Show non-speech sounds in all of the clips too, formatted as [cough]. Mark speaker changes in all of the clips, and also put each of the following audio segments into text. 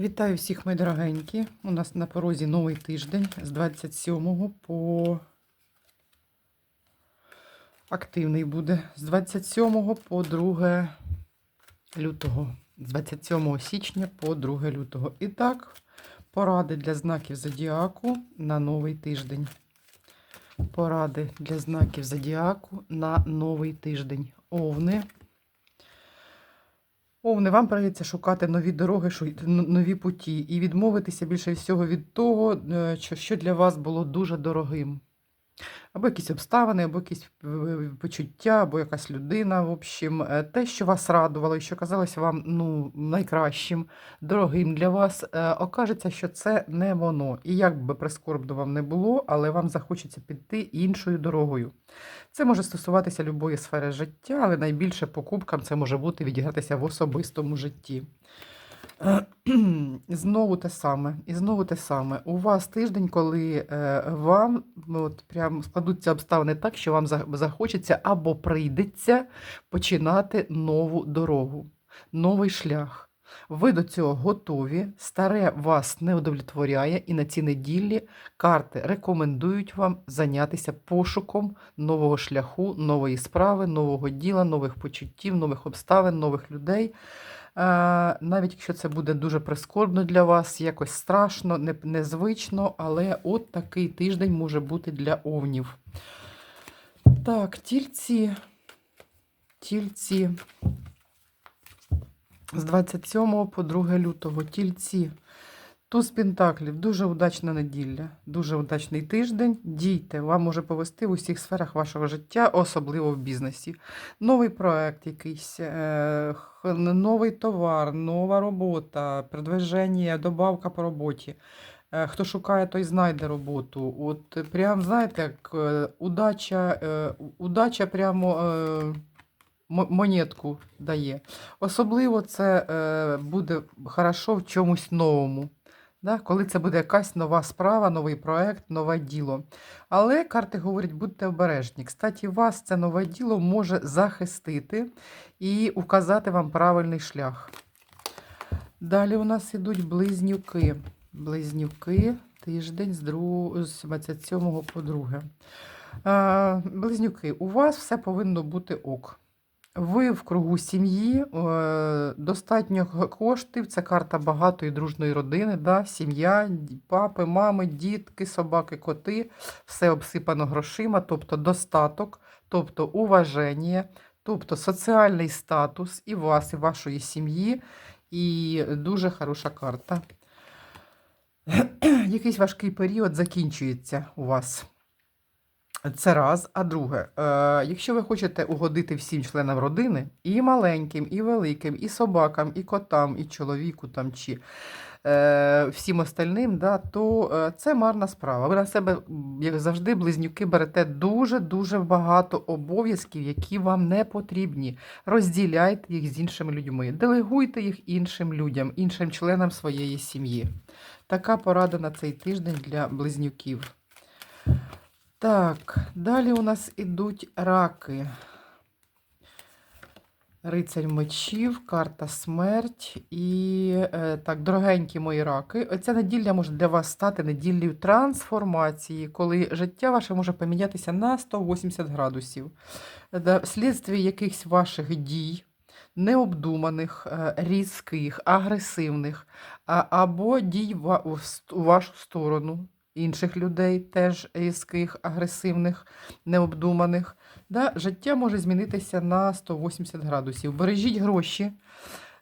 Speaker 1: Вітаю всіх, мої дорогенькі. У нас на порозі новий тиждень з 27 по активний буде з 27 по 2 лютого. З 27 січня по 2 лютого. І так, поради для знаків зодіаку на новий тиждень. Поради для знаків зодіаку на новий тиждень. Овни. Овни, вам прийдеться шукати нові дороги, нові путі і відмовитися більше всього від того, е, що для вас було дуже дорогим. Або якісь обставини, або якісь е, почуття, або якась людина. В общем, Е, те, що вас радувало що казалося вам ну, найкращим, дорогим для вас, е, окажеться, що це не воно. І як би прискорбно вам не було, але вам захочеться піти іншою дорогою. Це може стосуватися любої сфери життя, але найбільше покупкам це може бути відігратися в особистому житті. [clears throat] Знову те саме, і знову те саме. У вас тиждень, коли е, вам ну, от, прям складуться обставини так, що вам захочеться або прийдеться починати нову дорогу, новий шлях. Ви до цього готові, старе вас не удовлетворяє, і на ці неділі карти рекомендують вам зайнятися пошуком нового шляху, нової справи, нового діла, нових почуттів, нових обставин, нових людей. Е, Навіть якщо це буде дуже прискорбно для вас, якось страшно, не- незвично, але от такий тиждень може бути для овнів. Так, тільці. Тільці. З 27 по 2 лютого. Тільці. Туз Пентаклів. Дуже удачна неділя, дуже удачний тиждень. Дійте, вам може повести в усіх сферах вашого життя, особливо в бізнесі. Новий проект якийсь, е, новий товар, нова робота, продвиження, добавка по роботі. Е, Хто шукає, той знайде роботу. От прям, знаєте, як е, удача, удача прямо монетку дає. Особливо це буде хорошо в чомусь новому. Да? Коли це буде якась нова справа, новий проект, нове діло. Але карти говорять, будьте обережні. Кстати, вас це нове діло може захистити і указати вам правильний шлях. Далі у нас ідуть близнюки. Близнюки, тиждень з 27 по 2. Е, близнюки, у вас все повинно бути ок. Ви в кругу сім'ї, е, достатньо коштів, це карта багатої дружної родини, да? сім'я, папи, мами, дітки, собаки, коти, все обсипано грошима, тобто достаток, тобто уваження, тобто соціальний статус і вас, і вашої сім'ї, і дуже хороша карта. [clears throat] Якийсь важкий період закінчується у вас. Це раз. А друге, е, якщо ви хочете угодити всім членам родини, і маленьким, і великим, і собакам, і котам, і чоловіку там чи е, всім остальним, да, то е, це марна справа. Ви на себе, як завжди, близнюки берете дуже-дуже багато обов'язків, які вам не потрібні. Розділяйте їх з іншими людьми, делегуйте їх іншим людям, іншим членам своєї сім'ї. Така порада на цей тиждень для близнюків. Так, далі у нас ідуть раки. Рицарь мечів, карта смерть. І е, так, дорогенькі мої раки. Оця неділя може для вас стати неділею трансформації, коли життя ваше може помінятися на 180 градусів. Вслідстві якихось ваших дій, необдуманих, е, різких, агресивних, або дій у вашу сторону інших людей, теж різких, агресивних, необдуманих. Да, життя може змінитися на 180 градусів. Бережіть гроші.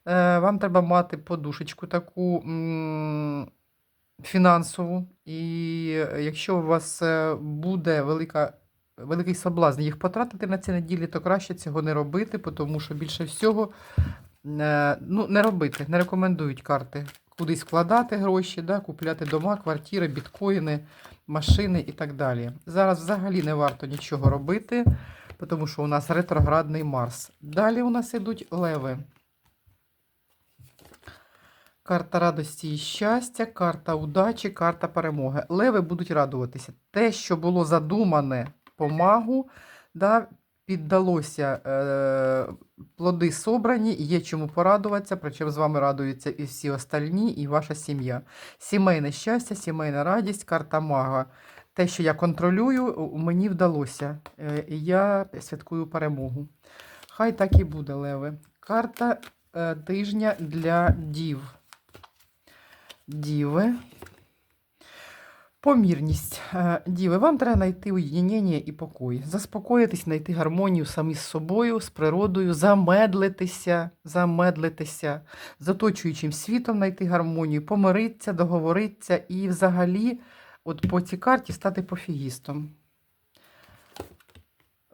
Speaker 1: Е, Вам треба мати подушечку таку фінансову. І е, якщо у вас е, буде велика, великий соблазн їх потратити на ці неділі, то краще цього не робити, тому що більше всього ну, не робити, не рекомендують карти. Кудись вкладати гроші, да, купляти дома, квартири, біткоїни, машини і так далі. Зараз взагалі не варто нічого робити, тому що у нас ретроградний Марс. Далі у нас ідуть леви. Карта радості і щастя, карта удачі, карта перемоги. Леви будуть радуватися. Те, що було задумане по магу, да, піддалося, е, плоди собрані, є чому порадуватися, причому з вами радуються і всі остальні, і ваша сім'я. Сімейне щастя, сімейна радість, карта мага. Те, що я контролюю, мені вдалося. Е, я святкую перемогу. Хай так і буде, Леви. Карта е, тижня для дів. Діви. Помірність. Е, Діви, вам треба знайти уєднення і покой. Заспокоїтись, знайти гармонію самі з собою, з природою, замедлитися, замедлитися, з оточуючим світом знайти гармонію, помиритися, договоритися і взагалі, от по цій карті стати пофігістом.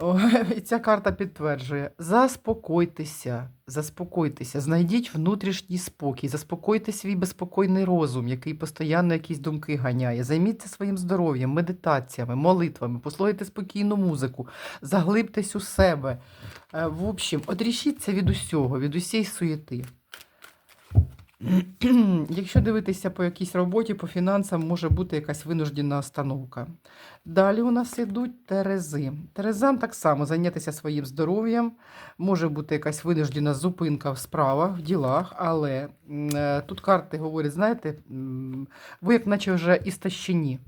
Speaker 1: О, [laughs] і ця карта підтверджує: заспокойтеся, заспокойтеся, знайдіть внутрішній спокій, заспокойте свій безпокійний розум, який постійно якісь думки ганяє. Займіться своїм здоров'ям, медитаціями, молитвами, послухайте спокійну музику, заглибтесь у себе. Е, В общем, одрішіться від усього, від усієї суєти. [clears throat] Якщо дивитися по якійсь роботі, по фінансам може бути якась винуждена остановка. Далі у нас йдуть терези. Терезам так само зайнятися своїм здоров'ям, може бути якась винуждена зупинка в справах, в ділах, але е, тут карти говорять, знаєте, ви як наче вже істощені.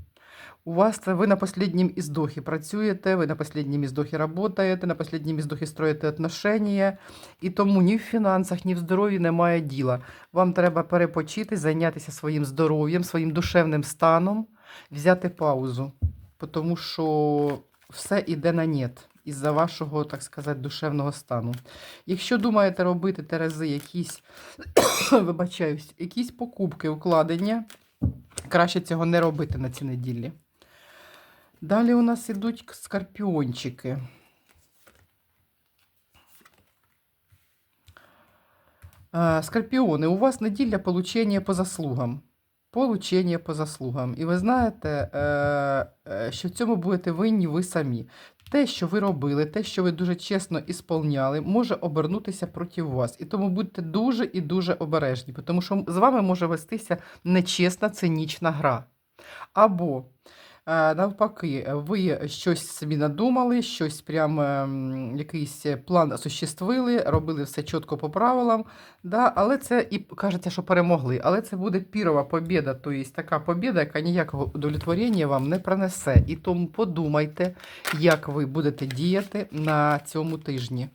Speaker 1: У вас це ви на останнім іздохі працюєте, ви на останнім іздохі працюєте, на останнім іздохі строїте отношення, і тому ні в фінансах, ні в здоров'ї немає діла. Вам треба перепочити, зайнятися своїм здоров'ям, своїм душевним станом, взяти паузу, тому що все йде на нет із-за вашого, так сказати, душевного стану. Якщо думаєте робити Терези якісь, [coughs] вибачаюсь, якісь покупки, укладення, краще цього не робити на цій неділі. Далі у нас ідуть скорпіончики. Скорпіони, у вас неділя получення по заслугам. Получення по заслугам. І ви знаєте, е, е, що в цьому будете винні ви самі. Те, що ви робили, те, що ви дуже чесно ісполняли, може обернутися проти вас. І тому будьте дуже і дуже обережні, тому що з вами може вестися нечесна цинічна гра. Або навпаки, ви щось собі надумали, щось прям ем, якийсь план осуществили, робили все чітко по правилам, да, але це і кажеться, що перемогли. Але це буде пірова побіда, тобто така побіда, яка ніякого удовлетворення вам не принесе. І тому подумайте, як ви будете діяти на цьому тижні.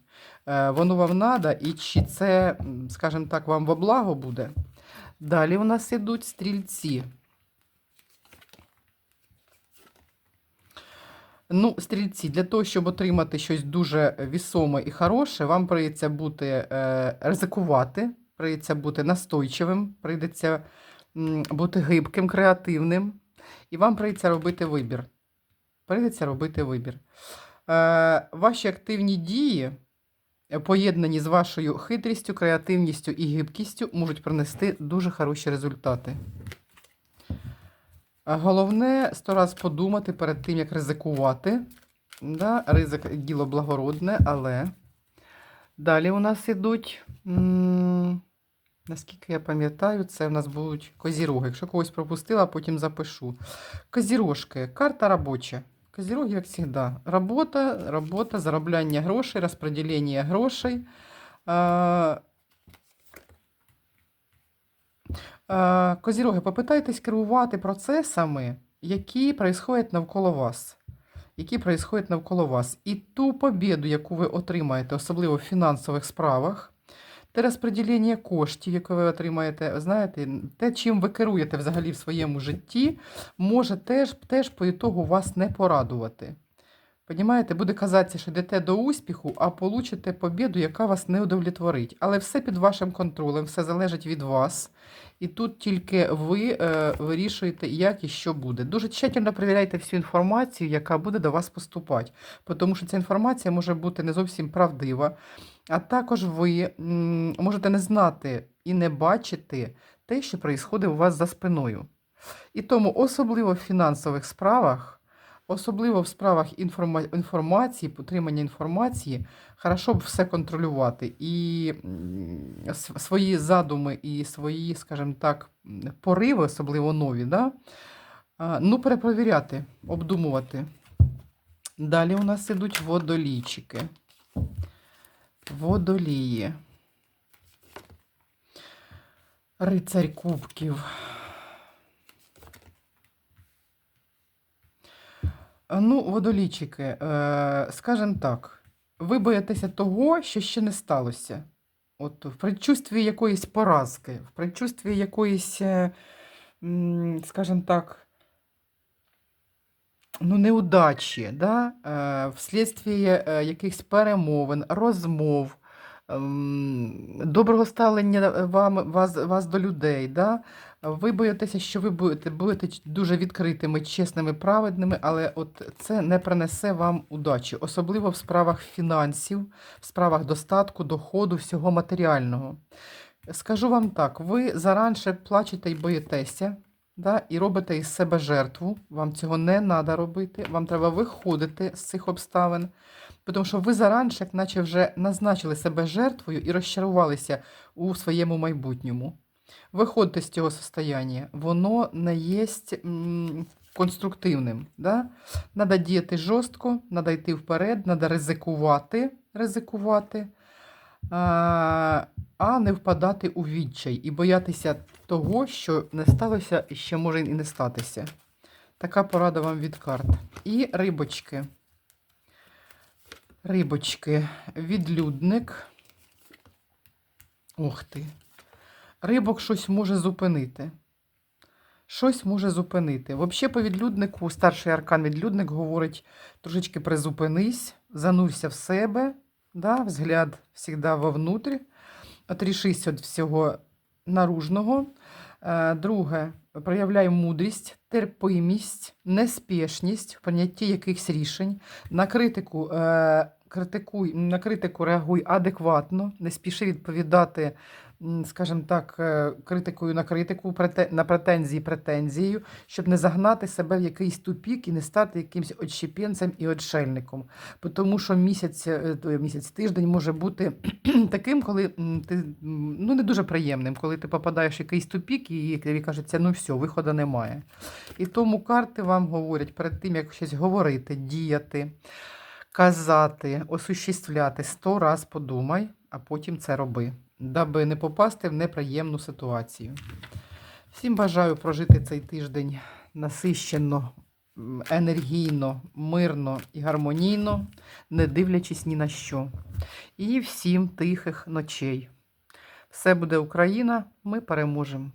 Speaker 1: Е, Воно вам надо, і чи це, скажімо так, вам во благо буде. Далі у нас ідуть стрільці. Ну, стрільці, для того, щоб отримати щось дуже вісоме і хороше, вам прийдеться бути е, ризикувати, прийдеться бути настойчивим, прийдеться м, бути гибким, креативним, і вам прийдеться робити вибір. Прийдеться робити вибір. Е, ваші активні дії, е, поєднані з вашою хитрістю, креативністю і гибкістю, можуть принести дуже хороші результати. А Головне сто раз подумати перед тим, як ризикувати. Да, ризик діло благородне, але далі у нас ідуть, м, наскільки я пам'ятаю, це в нас будуть козіроги. Якщо когось пропустила, потім запишу. Козірожки, карта робоча. Козіроги, як завжди. Робота, робота, заробляння грошей, розподілення грошей. А, Е, Козіроги, попитайтесь керувати процесами, які происходять навколо вас. Які происходять навколо вас. І ту побіду, яку ви отримаєте, особливо в фінансових справах, те розподілення коштів, яке ви отримаєте, знаєте, те, чим ви керуєте взагалі в своєму житті, може теж, теж по ітогу вас не порадувати. Понімаєте, буде казатися, що йдете до успіху, а получите побіду, яка вас не удовлетворить. Але все під вашим контролем, все залежить від вас. І тут тільки ви е, вирішуєте, як і що буде. Дуже тщательно перевіряйте всю інформацію, яка буде до вас поступати, тому що ця інформація може бути не зовсім правдива. А також ви можете не знати і не бачити те, що відбувається у вас за спиною. І тому, особливо в фінансових справах, особливо в справах інформа... інформації, отримання інформації, хорошо б все контролювати. І свої задуми і свої, скажімо так, пориви, особливо нові, да? ну, перепровіряти, обдумувати. Далі у нас ідуть водолійчики. Водолії. Рицарь кубків. Ну, водолічики, е, скажімо так, ви боїтеся того, що ще не сталося. От в предчувстві якоїсь поразки, в предчувстві якоїсь, скажем скажімо так, ну, неудачі, да? е, вслідстві е, якихось перемовин, розмов, доброго ставлення вам, вас, вас до людей. Да? Ви боїтеся, що ви будете, будете дуже відкритими, чесними, праведними, але от це не принесе вам удачі, особливо в справах фінансів, в справах достатку, доходу, всього матеріального. Скажу вам так: ви заранше плачете і боїтеся, да, і робите із себе жертву. Вам цього не треба робити. Вам треба виходити з цих обставин. Тому що ви заранше, наче вже назначили себе жертвою і розчарувалися у своєму майбутньому. Виходьте з цього состояння. Воно не є конструктивним. Да? Надо діяти жорстко, треба йти вперед, треба ризикувати, ризикувати, а, не впадати у відчай і боятися того, що не сталося і ще може і не статися. Така порада вам від карт. І рибочки. Рибочки, відлюдник. Ух ти. Рибок щось може зупинити. Щось може зупинити. Взагалі, по відлюднику, старший аркан відлюдник говорить: трошечки призупинись, занурся в себе, да, взгляд завжди вовнутрь, отрішись від всього наружного. Е, Друге, проявляй мудрість, терпимість, неспішність в прийнятті якихось рішень. На критику, е, критикуй, на критику реагуй адекватно, не спіши відповідати, скажімо так, е, критикою на критику, на претензії претензією, щоб не загнати себе в якийсь тупік і не стати якимось отщепенцем і отшельником. Тому що місяць, е, місяць, тиждень може бути [clears throat] таким, коли ти ну, не дуже приємним, коли ти попадаєш в якийсь тупік і тобі кажеться, ну все, виходу немає. І тому карти вам говорять перед тим, як щось говорити, діяти, казати, осуществляти, сто раз подумай, а потім це роби, даби не попасти в неприємну ситуацію. Всім бажаю прожити цей тиждень насищено, енергійно, мирно і гармонійно, не дивлячись ні на що. І всім тихих ночей. Все буде Україна, ми переможемо.